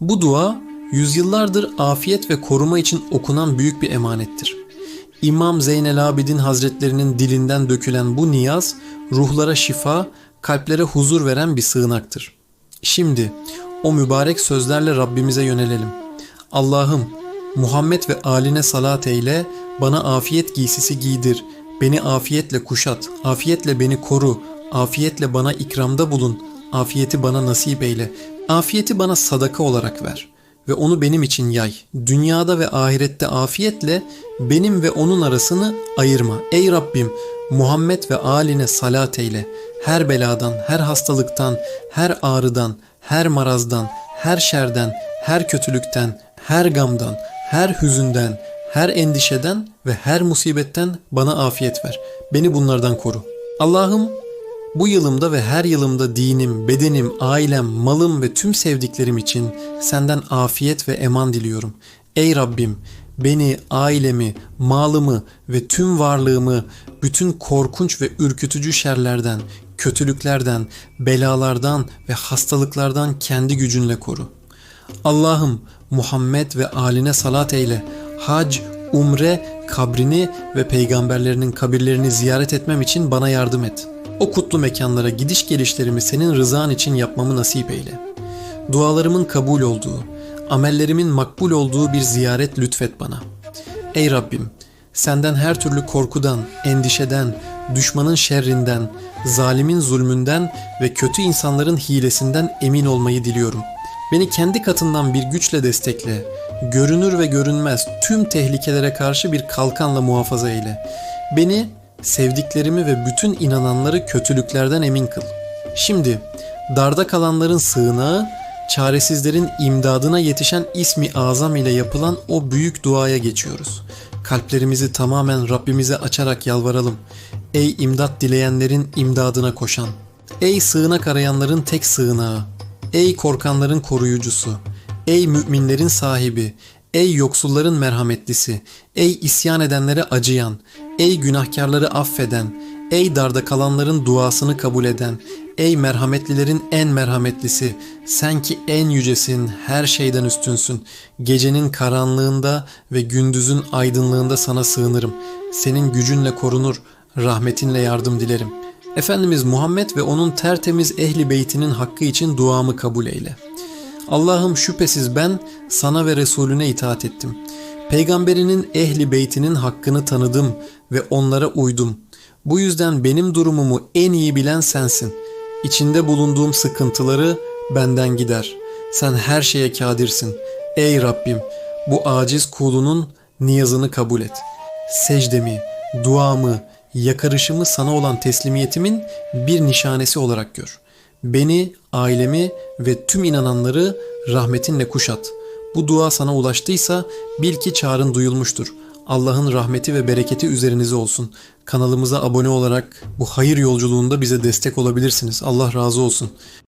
Bu dua yüzyıllardır afiyet ve koruma için okunan büyük bir emanettir. İmam Zeynel Abidin Hazretlerinin dilinden dökülen bu niyaz ruhlara şifa, kalplere huzur veren bir sığınaktır. Şimdi o mübarek sözlerle Rabbimize yönelelim. Allah'ım Muhammed ve aline salat eyle, bana afiyet giysisi giydir, beni afiyetle kuşat, afiyetle beni koru, afiyetle bana ikramda bulun, afiyeti bana nasip eyle, afiyeti bana sadaka olarak ver ve onu benim için yay. Dünyada ve ahirette afiyetle benim ve onun arasını ayırma. Ey Rabbim Muhammed ve aline salat eyle. Her beladan, her hastalıktan, her ağrıdan, her marazdan, her şerden, her kötülükten, her gamdan, her hüzünden, her endişeden ve her musibetten bana afiyet ver. Beni bunlardan koru. Allah'ım bu yılımda ve her yılımda dinim, bedenim, ailem, malım ve tüm sevdiklerim için senden afiyet ve eman diliyorum. Ey Rabbim beni, ailemi, malımı ve tüm varlığımı bütün korkunç ve ürkütücü şerlerden, kötülüklerden, belalardan ve hastalıklardan kendi gücünle koru. Allah'ım Muhammed ve aline salat eyle. Hac, umre, kabrini ve peygamberlerinin kabirlerini ziyaret etmem için bana yardım et. O kutlu mekanlara gidiş gelişlerimi senin rızan için yapmamı nasip eyle. Dualarımın kabul olduğu, amellerimin makbul olduğu bir ziyaret lütfet bana. Ey Rabbim, senden her türlü korkudan, endişeden, düşmanın şerrinden, zalimin zulmünden ve kötü insanların hilesinden emin olmayı diliyorum. Beni kendi katından bir güçle destekle. Görünür ve görünmez tüm tehlikelere karşı bir kalkanla muhafaza eyle. Beni, sevdiklerimi ve bütün inananları kötülüklerden emin kıl. Şimdi darda kalanların sığınağı, çaresizlerin imdadına yetişen ismi azam ile yapılan o büyük duaya geçiyoruz. Kalplerimizi tamamen Rabbimize açarak yalvaralım. Ey imdat dileyenlerin imdadına koşan. Ey sığınak arayanların tek sığınağı. Ey korkanların koruyucusu. Ey müminlerin sahibi. Ey yoksulların merhametlisi. Ey isyan edenlere acıyan. Ey günahkarları affeden. Ey darda kalanların duasını kabul eden. Ey merhametlilerin en merhametlisi. Sen ki en yücesin, her şeyden üstünsün. Gecenin karanlığında ve gündüzün aydınlığında sana sığınırım. Senin gücünle korunur, rahmetinle yardım dilerim. Efendimiz Muhammed ve onun tertemiz ehli beytinin hakkı için duamı kabul eyle. Allah'ım şüphesiz ben sana ve Resulüne itaat ettim. Peygamberinin ehli beytinin hakkını tanıdım ve onlara uydum. Bu yüzden benim durumumu en iyi bilen sensin. İçinde bulunduğum sıkıntıları benden gider. Sen her şeye kadirsin. Ey Rabbim bu aciz kulunun niyazını kabul et. Secdemi, duamı, yakarışımı sana olan teslimiyetimin bir nişanesi olarak gör. Beni, ailemi ve tüm inananları rahmetinle kuşat. Bu dua sana ulaştıysa bil ki çağrın duyulmuştur. Allah'ın rahmeti ve bereketi üzerinize olsun. Kanalımıza abone olarak bu hayır yolculuğunda bize destek olabilirsiniz. Allah razı olsun.